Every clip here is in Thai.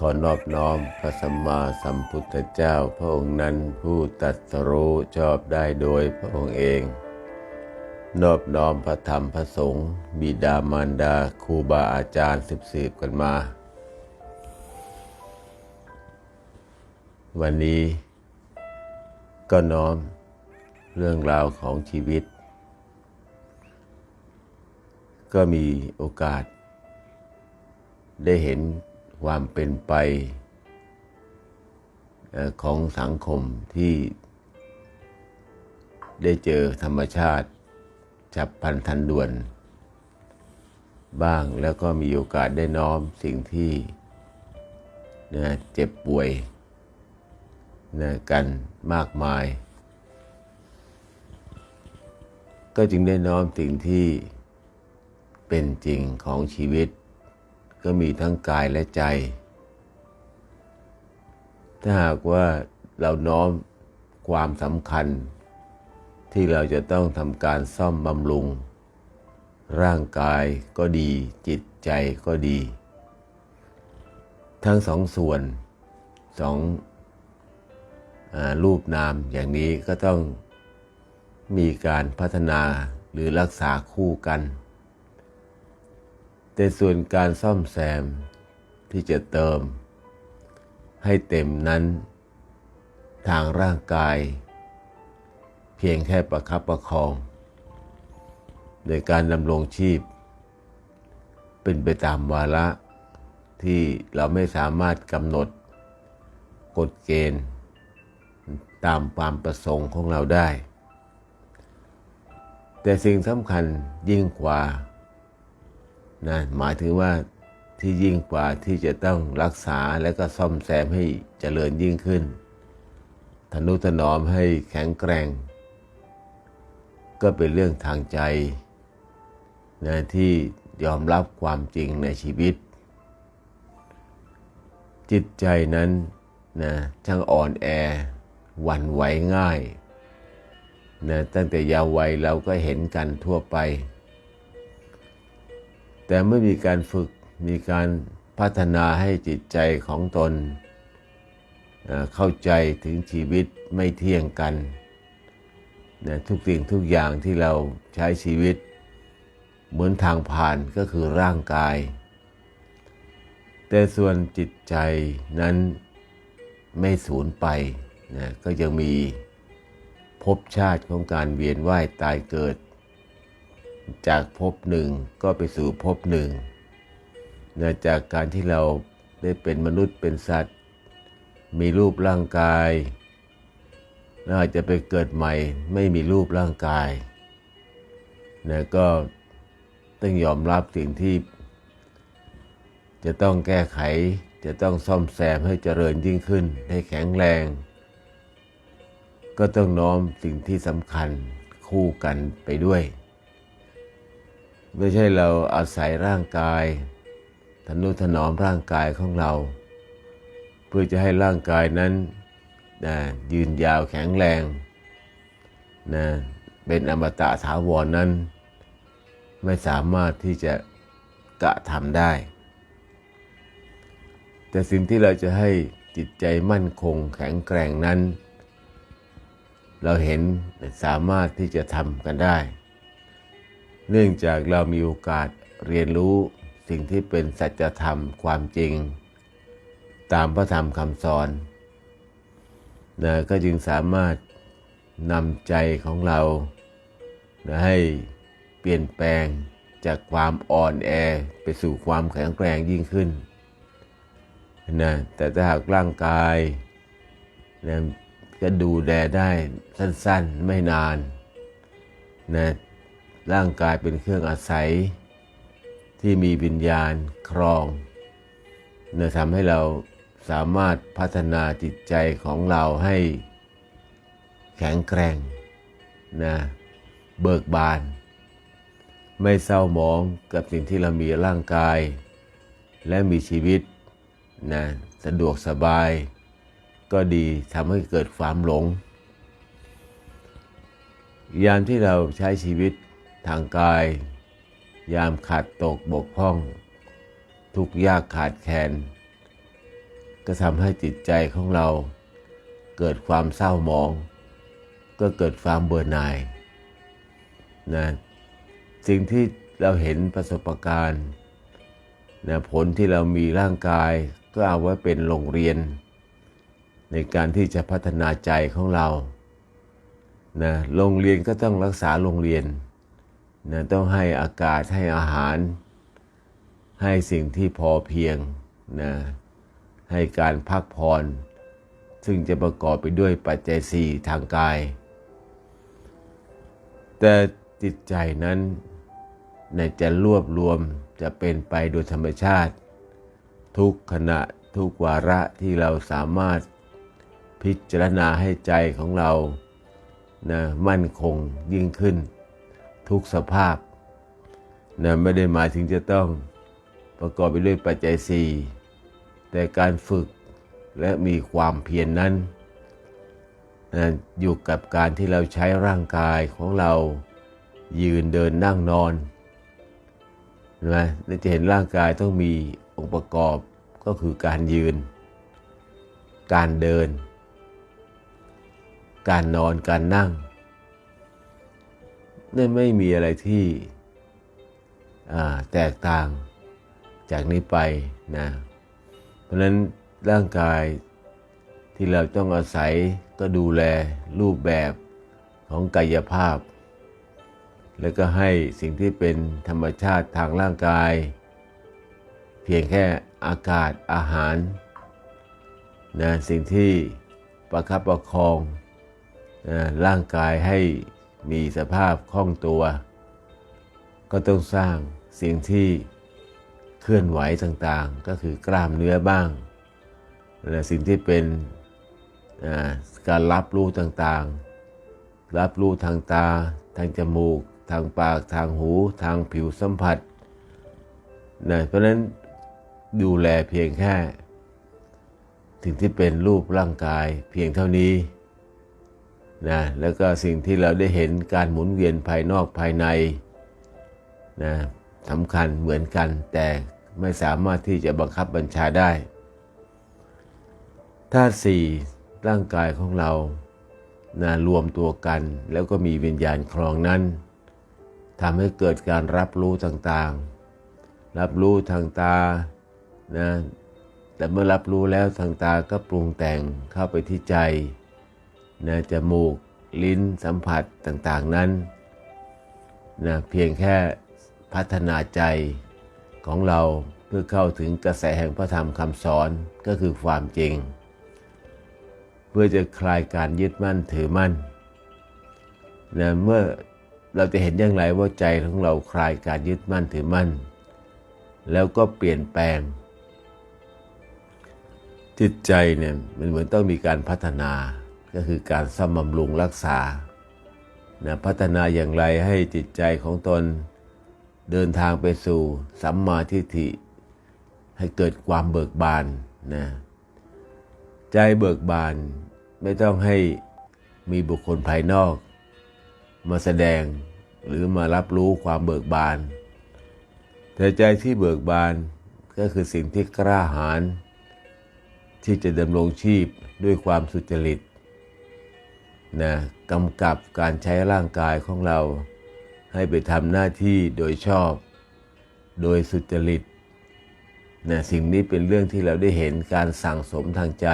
ขอนอบน้อมพระสัมมาสัมพุทธเจ้าพระองค์นั้นผู้ตรัสรู้ชอบได้โดยพระองค์เอง นอบน้อมพระธรรมพระสงฆ์บิดามารดาครูบาอาจารย์สืบสืบกันมา วันนี้ก็น้อมเรื่องราวของชีวิต ก็มีโอกาส ได้เห็น ความเป็นไปของสังคมที่ได้เจอธรรมชาติจับพลันทันด่วน บ้างแล้วก็มีโอกาสได้น้อมสิ่งที่นะเจ็บป่วยนะกันมากมาย ก็จึงได้น้อมสิ่งที่เป็นจริงของชีวิต ก็มีทั้งกายและใจ ถ้าหากว่าเราน้อมความสำคัญ ที่เราจะต้องทำการซ่อมบำรุง ร่างกายก็ดี จิตใจก็ดี ทั้งสองส่วนสองอรูปนามอย่างนี้ก็ต้องมีการพัฒนาหรือรักษาคู่กัน แต่ส่วนการซ่อมแซมที่จะเติม ให้เต็มนั้น ทางร่างกาย เพียงแค่ประคับประคอง โดยการดำรงชีพ เป็นไปตามวาระที่เราไม่สามารถกำหนดกฎเกณฑ์ ตามความประสงค์ของเราได้ แต่สิ่งสำคัญยิ่งกว่า นะหมายถึงว่าที่ยิ่งกว่าที่จะต้องรักษาและก็ซ่อมแซมให้เจริญยิ่งขึ้นทนุถนอมให้แข็งแกร่ง ก็เป็นเรื่องทางใจนะที่ยอมรับความจริงในชีวิต จิตใจนั้นนะช่างอ่อนแอหวั่นไหวง่ายนะตั้งแต่ยาววัยเราก็เห็นกันทั่วไป แต่เมื่อมีการฝึกมีการพัฒนาให้จิตใจของตน เข้าใจถึงชีวิตไม่เที่ยงกันนะทุกสิ่งทุกอย่างที่เราใช้ชีวิต เหมือนทางผ่านก็คือร่างกาย แต่ส่วนจิตใจนั้นไม่สูญไปนะก็ยังมีภพชาติของการเวียนว่ายตายเกิด จากภพหนึ่งก็ไปสู่ภพหนึ่งนะจากการที่เราได้เป็นมนุษย์เป็นสัตว์ มีรูปร่างกายแล้วอาจจะไปเกิดใหม่ไม่มีรูปร่างกายนะก็ต้องยอมรับสิ่งที่ จะต้องแก้ไข จะต้องซ่อมแซมให้เจริญยิ่งขึ้น ให้แข็งแรง ก็ต้องน้อมสิ่งที่สำคัญคู่กันไปด้วย ไม่ใช่เราอาศัยร่างกายทนุถนอมร่างกายของเรา เพื่อจะให้ร่างกายนั้นนะยืนยาวแข็งแรงนะเป็นอมตะถาวรนนั้น ไม่สามารถที่จะกระทำได้ แต่สิ่งที่เราจะให้จิตใจมั่นคงแข็งแกร่งนั้น เราเห็นสามารถที่จะทำกันได้ เนื่องจากเรามีโอกาสเรียนรู้สิ่งที่เป็นสัจธรรมความจริง ตามพระธรรมคำสอนนะก็จึงสามารถนำใจของเรานะให้เปลี่ยนแปลงจากความอ่อนแอไปสู่ความแข็งแกร่งยิ่งขึ้นนะแต่ถ้าหากร่างกายนะก็ดูแลได้สั้นๆไม่นานนะ ร่างกายเป็นเครื่องอาศัย ที่มีวิญญาณครองนะทำให้เราสามารถพัฒนาจิตใจของเราให้แข็งแกร่งนะเบิกบาน ไม่เศร้าหมองกับสิ่งที่เรามีร่างกาย และมีชีวิตนะสะดวกสบาย ก็ดีทำให้เกิดความหลง ยามที่เราใช้ชีวิต ทางกาย ยามขาดตกบกพร่อง ทุกยากขาดแคลนก็ทำให้จิตใจของเรา เกิดความเศร้าหมอง ก็เกิดความเบื่อหน่ายนะสิ่งที่เราเห็นประสบการณ์นะผลที่เรามีร่างกายก็เอาไว้เป็นโรงเรียน ในการที่จะพัฒนาใจของเรานะโรงเรียนก็ต้องรักษาโรงเรียน นะต้องให้อากาศให้อาหาร ให้สิ่งที่พอเพียงนะให้การพักผ่อนซึ่งจะประกอบไปด้วยปัจจัยสี่ทางกาย แต่จิตใจนั้นในจะรวบรวมจะเป็นไปโดยธรรมชาติ ทุกขณะทุกวาระที่เราสามารถพิจารณาให้ใจของเรานะมั่นคงยิ่งขึ้น ทุกสภาพนะไม่ได้หมายถึงจะต้องประกอบไปด้วยปัจจัยสี่แต่การฝึกและมีความเพียรนนั้นนะอยู่กับการที่เราใช้ร่างกายของเรายืนเดินนั่งนอนนไหมเราจะเห็นร่างกายต้องมีองค์ประกอบก็คือการยืน การเดิน การนอนการนั่ง นั่ไม่มีอะไรที่แตกต่างจากนี้ไปนะ เพราะฉะนั้นร่างกายที่เราต้องอาศัยก็ดูแลรูปแบบของกายภาพ แล้วก็ให้สิ่งที่เป็นธรรมชาติทางร่างกาย เพียงแค่อากาศอาหารนะสิ่งที่ประคับประคองนะร่างกายให้ มีสภาพคล่องตัว ก็ต้องสร้างสิ่งที่เคลื่อนไหวต่างๆ ก็คือกล้ามเนื้อบ้าง และสิ่งที่เป็นการรับรู้ต่างๆ รับรู้ทางตา ทางจมูก ทางปาก ทางหู ทางผิวสัมผัสนะเพราะนั้นดูแลเพียงแค่สิ่งที่เป็นรูปร่างกายเพียงเท่านี้ นะแล้วก็สิ่งที่เราได้เห็นการหมุนเวียนภายนอกภายในนะสำคัญเหมือนกัน แต่ไม่สามารถที่จะบังคับบัญชาได้ธาตุสี่ร่างกายของเรานะรวมตัวกัน แล้วก็มีวิญญาณครองนั้นทำให้เกิดการรับรู้ต่างๆ รับรู้ทางตานะแต่เมื่อรับรู้แล้วทางตาก็ปรุงแต่งเข้าไปที่ใจ นะจมูกลิ้นสัมผัสต่างๆนั้นนะเพียงแค่พัฒนาใจของเราเพื่อเข้าถึงกระแสแห่งพระธรรมคำสอนก็คือความจริง เพื่อจะคลายการยึดมั่นถือมั่นนะเมื่อเราจะเห็นอย่างไรว่าใจของเราคลายการยึดมั่นถือมั่น แล้วก็เปลี่ยนแปลง จิตใจเนี่ยมันเหมือนต้องมีการพัฒนา ก็คือการซ่อมบำรุงรักษานะพัฒนาอย่างไรให้จิตใจของตน เดินทางไปสู่สัมมาทิฏฐิ ให้เกิดความเบิกบานนะใจเบิกบานไม่ต้องให้มีบุคคลภายนอก มาแสดงหรือมารับรู้ความเบิกบาน แต่ใจที่เบิกบานก็คือสิ่งที่กล้าหาญที่จะดำรงชีพด้วยความสุจริต นะกำกับการใช้ร่างกายของเรา ให้ไปทำหน้าที่โดยชอบ โดยสุจริตนะสิ่งนี้เป็นเรื่องที่เราได้เห็นการสั่งสมทางใจ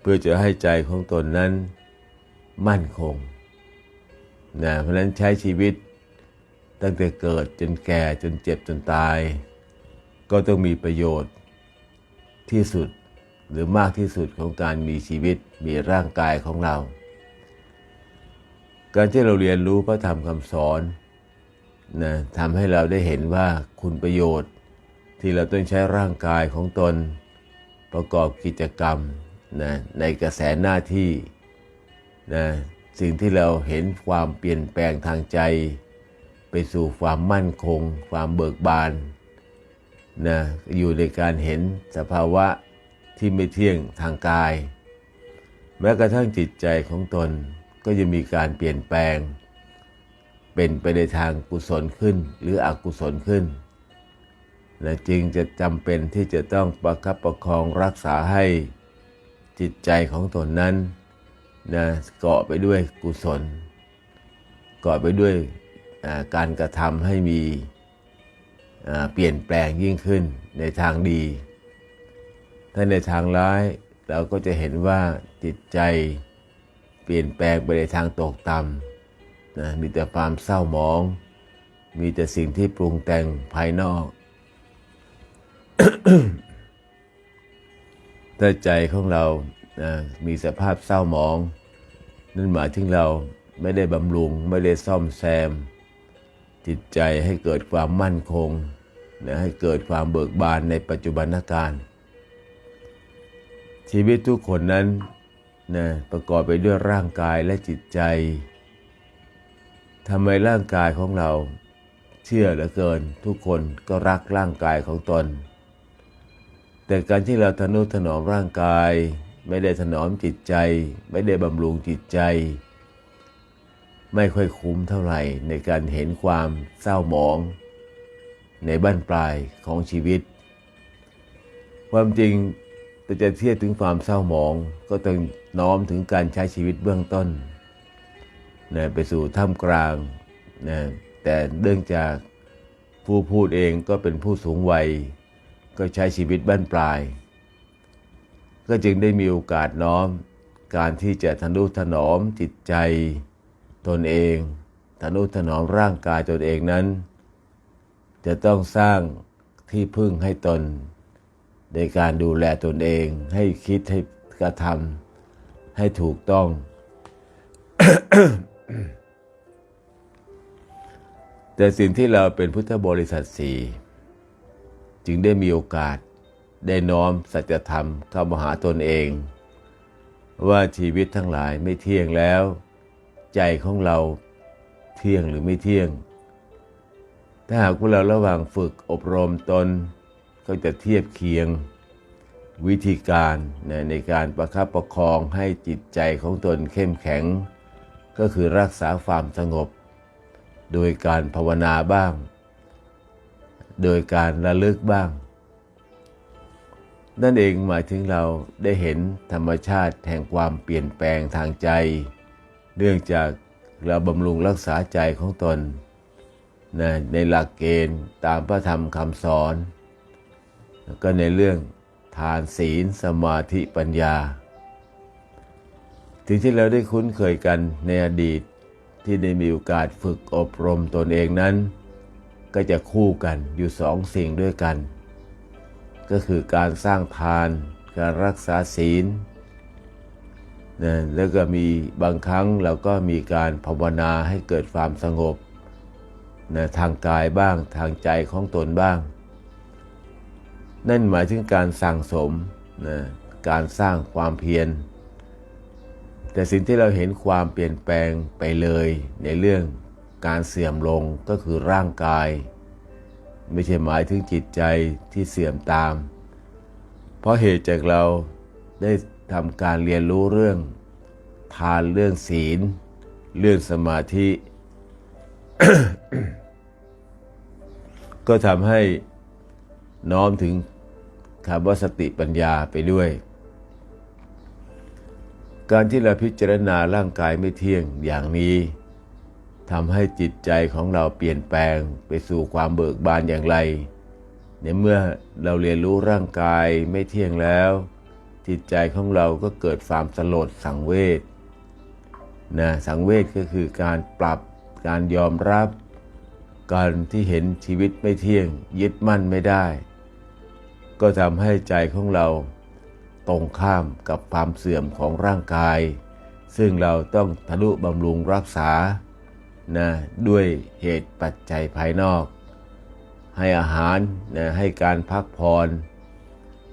เพื่อจะให้ใจของตนนั้นมั่นคงนะเพราะนั้นใช้ชีวิตตั้งแต่เกิดจนแก่จนเจ็บจนตาย ก็ต้องมีประโยชน์ที่สุดหรือมากที่สุดของการมีชีวิตมีร่างกายของเรา การที่เราเรียนรู้พระธรรมคำสอนนะทำให้เราได้เห็นว่าคุณประโยชน์ที่เราต้องใช้ร่างกายของตนประกอบกิจกรรมนะในกระแสหน้าที่นะสิ่งที่เราเห็นความเปลี่ยนแปลงทางใจ ไปสู่ความมั่นคง ความเบิกบานนะอยู่ในการเห็นสภาวะที่ไม่เที่ยงทางกาย แม้กระทั่งจิตใจของตน ก็จะมีการเปลี่ยนแปลง เป็นไปในทางกุศลขึ้นหรืออกุศลขึ้นและจึงจะจำเป็นที่จะต้องประคับประคองรักษาให้จิตใจของตนนั้นนะเกาะไปด้วยกุศล เกาะไปด้วยการกระทำให้มีเปลี่ยนแปลงยิ่งขึ้นในทางดี ถ้าในทางร้ายเราก็จะเห็นว่าจิตใจ เปลี่ยนแปลงไปในทางตกต่ำนะมีแต่ความเศร้าหมอง มีแต่สิ่งที่ปรุงแต่งภายนอก ถ้าใจของเรานะมีสภาพเศร้าหมอง นั่นหมายถึงเราไม่ได้บำรุง ไม่ได้ซ่อมแซม จิตใจให้เกิดความมั่นคงนะให้เกิดความเบิกบานในปัจจุบันการชีวิตทุกคนนั้น นะประกอบไปด้วยร่างกายและจิตใจทำไมร่างกายของเราเชื่อเหลือเกิน ทุกคนก็รักร่างกายของตน แต่การที่เราทนุถนอมร่างกาย ไม่ได้ถนอมจิตใจ ไม่ได้บำรุงจิตใจ ไม่ค่อยคุ้มเท่าไหร่ในการเห็นความเศร้าหมอง ในบ้านปลายของชีวิต ความจริงจะเทียบถึงความเศร้าหมองก็ต้อง น้อมถึงการใช้ชีวิตเบื้องต้นนะไปสู่ท่ามกลางนะแต่เนื่องจากผู้พูดเองก็เป็นผู้สูงวัย ก็ใช้ชีวิตบ้านปลาย ก็จึงได้มีโอกาสน้อม การที่จะทนุถนอมจิตใจตนเองทนุถนอมร่างกายตนเองนั้น จะต้องสร้างที่พึ่งให้ตน ในการดูแลตนเองให้คิดให้กระทำ ให้ถูกต้อง แต่สิ่งที่เราเป็นพุทธบริษัทสี่จึงได้มีโอกาสได้น้อมสัจธรรมเข้ามาหาตนเอง ว่าชีวิตทั้งหลายไม่เที่ยงแล้ว ใจของเราเที่ยงหรือไม่เที่ยง ถ้าหากว่าเราระหว่างฝึกอบรมตนก็จะเทียบเคียง วิธีการในการประคับประคองให้จิตใจของตนเข้มแข็ง ก็คือรักษาความสงบ โดยการภาวนาบ้าง โดยการระลึกบ้าง นั่นเองหมายถึงเราได้เห็นธรรมชาติแห่งความเปลี่ยนแปลงทางใจ เนื่องจากเราบำรุงรักษาใจของตนนะในหลักเกณฑ์ตามพระธรรมคำสอน ก็ในเรื่อง ทานศีลสมาธิปัญญา ถึงที่เราได้คุ้นเคยกันในอดีตที่ได้มีโอกาสฝึกอบรมตนเองนั้น ก็จะคู่กันอยู่สองสิ่งด้วยกัน ก็คือการสร้างทาน การรักษาศีลนะแล้วก็มีบางครั้งเราก็มีการภาวนาให้เกิดความสงบนะทางกายบ้างทางใจของตนบ้าง นั่นหมายถึงการสั่งสมนะการสร้างความเพียร แต่สิ่งที่เราเห็นความเปลี่ยนแปลงไปเลยในเรื่องการเสื่อมลงก็คือร่างกาย ไม่ใช่หมายถึงจิตใจที่เสื่อมตาม เพราะเหตุจากเราได้ทำการเรียนรู้เรื่องทานเรื่องศีล เรื่องสมาธิ ก็ทำให้น้อมถึง คำว่าสติปัญญาไปด้วย การที่เราพิจารณาร่างกายไม่เที่ยงอย่างนี้ทำให้จิตใจของเราเปลี่ยนแปลงไปสู่ความเบิกบานอย่างไร ในเมื่อเราเรียนรู้ร่างกายไม่เที่ยงแล้ว จิตใจของเราก็เกิดความสลดสังเวชนะสังเวชก็คือการปรับการยอมรับ การที่เห็นชีวิตไม่เที่ยง ยึดมั่นไม่ได้ ก็ทำให้ใจของเราตรงข้ามกับความเสื่อมของร่างกาย ซึ่งเราต้องทะลุบำรุงรักษานะด้วยเหตุปัจจัยภายนอก ให้อาหารนะให้การพักผ่อน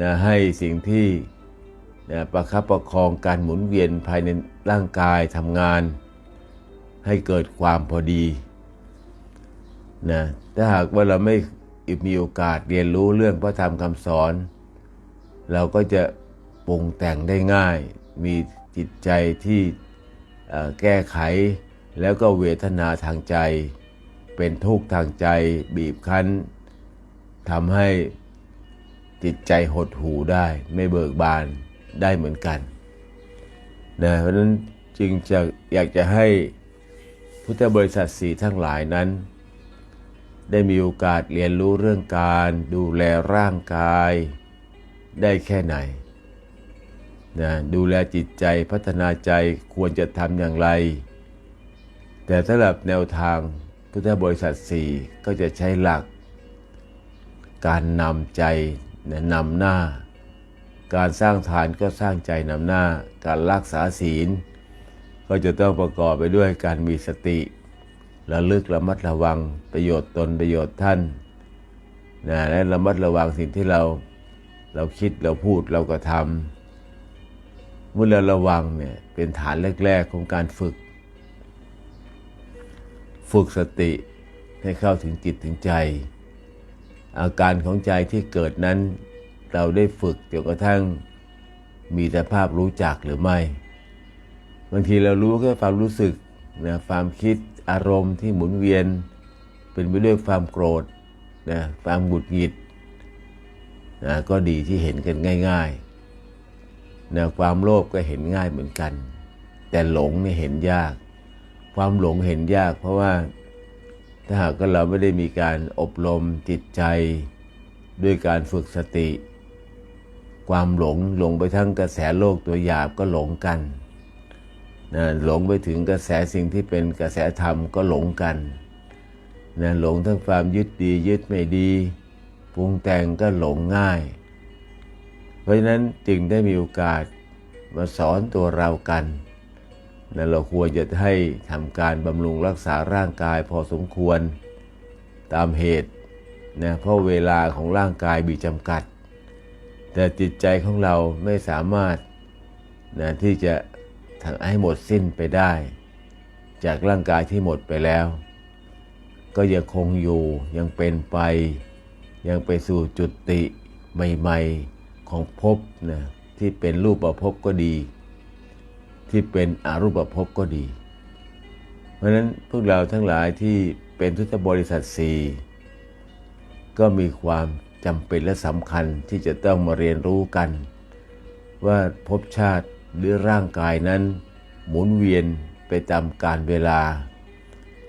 นะให้สิ่งที่นะประคับประคองการหมุนเวียนภายในร่างกายทำงาน ให้เกิดความพอดีนะถ้าหากว่าเราไม่ มีโอกาสเรียนรู้เรื่องพระธรรมคำสอน เราก็จะปรุงแต่งได้ง่าย มีจิตใจที่แก้ไข แล้วก็เวทนาทางใจ เป็นทุกข์ทางใจบีบคั้นทำให้จิตใจหดหูได้ไม่เบิกบานได้เหมือนกันนะเพราะนั้นจึงจะอยากจะให้พุทธบริษัทสีทั้งหลายนั้น ได้มีโอกาสเรียนรู้เรื่องการดูแลร่างกายได้แค่ไหนนะดูแลจิตใจพัฒนาใจควรจะทำอย่างไร แต่สำหรับแนวทางพุทธบริษัทสี่ก็จะใช้หลัก การนำใจนะนำหน้า การสร้างฐานก็สร้างใจนำหน้า การรักษาศีล ก็จะต้องประกอบไปด้วยการมีสติ ระลึกระมัดระวังประโยชน์ตนประโยชน์ท่านนะและระมัดระวังสิ่งที่เราเราคิดเราพูดเราก็ทำเมื่อเราระวังเนี่ยเป็นฐานแรก ๆ ของการฝึก ฝึกสติให้เข้าถึงจิตถึงใจ อาการของใจที่เกิดนั้น เราได้ฝึกจนกระทั่งมีแต่ภาพรู้จักหรือไม่ บางทีเรารู้แค่ความรู้สึกนะความคิด อารมณ์ที่หมุนเวียน เป็นไปด้วยความโกรธนะความหงุดหงิดนะก็ดีที่เห็นกันง่ายๆนะความโลภก็เห็นง่ายเหมือนกัน แต่หลงนี่เห็นยาก ความหลงเห็นยาก เพราะว่าถ้าหากก็เราไม่ได้มีการอบรมจิตใจด้วยการฝึกสติ ความหลงหลงไปทั้งกระแสโลกตัวหยาบก็หลงกัน นะหลงไปถึงกระแสสิ่งที่เป็นกระแสธรรมก็หลงกันนะหลงทั้งความยึดดียึดไม่ดีปรุงแต่งก็หลงง่าย เพราะฉะนั้นจึงได้มีโอกาสมาสอนตัวเรากันนะเราควรจะให้ทำการบำรุงรักษาร่างกายพอสมควรตามเหตุนะเพราะเวลาของร่างกายมีจำกัด แต่จิตใจของเราไม่สามารถนะที่จะ ให้หมดสิ้นไปได้ จากร่างกายที่หมดไปแล้ว ก็ยังคงอยู่ยังเป็นไป ยังไปสู่จุติใหม่ๆของภพนะที่เป็นรูปประภพก็ดี ที่เป็นอรูปภพก็ดี เพราะฉะนั้นพวกเราทั้งหลายที่เป็นทุตบริษัทสี่ก็มีความจำเป็นและสำคัญที่จะต้องมาเรียนรู้กัน ว่าภพชาติ หรือร่างกายนั้น หมุนเวียนไปตามกาลเวลา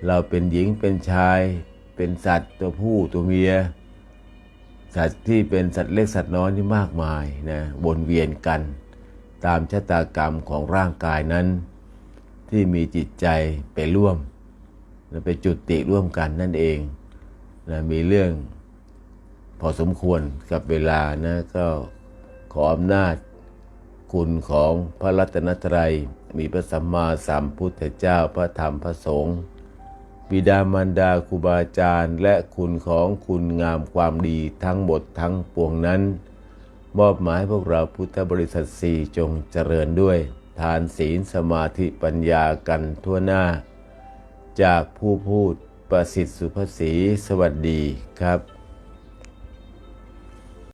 เราเป็นหญิงเป็นชาย เป็นสัตว์ตัวผู้ตัวเมีย สัตว์ที่เป็นสัตว์เล็กสัตว์น้อยนี่มากมายนะวนเวียนกัน ตามชะตากรรมของร่างกายนั้น ที่มีจิตใจไปร่วมและไปจุดติร่วมกันนั่นเองนะมีเรื่องพอสมควรกับเวลานะก็ขออำนาจ คุณของพระรัตนตรัย มีพระสัมมาสัมพุทธเจ้าพระธรรมพระสงฆ์บิดามารดาครูบาอาจารย์ และคุณของคุณงามความดีทั้งหมดทั้งปวงนั้น มอบหมายพวกเราพุทธบริษัทสี่จงเจริญด้วย ทานศีลสมาธิปัญญากันทั่วหน้า จากผู้พูดประสิทธิ์สุภศรีสวัสดีครับ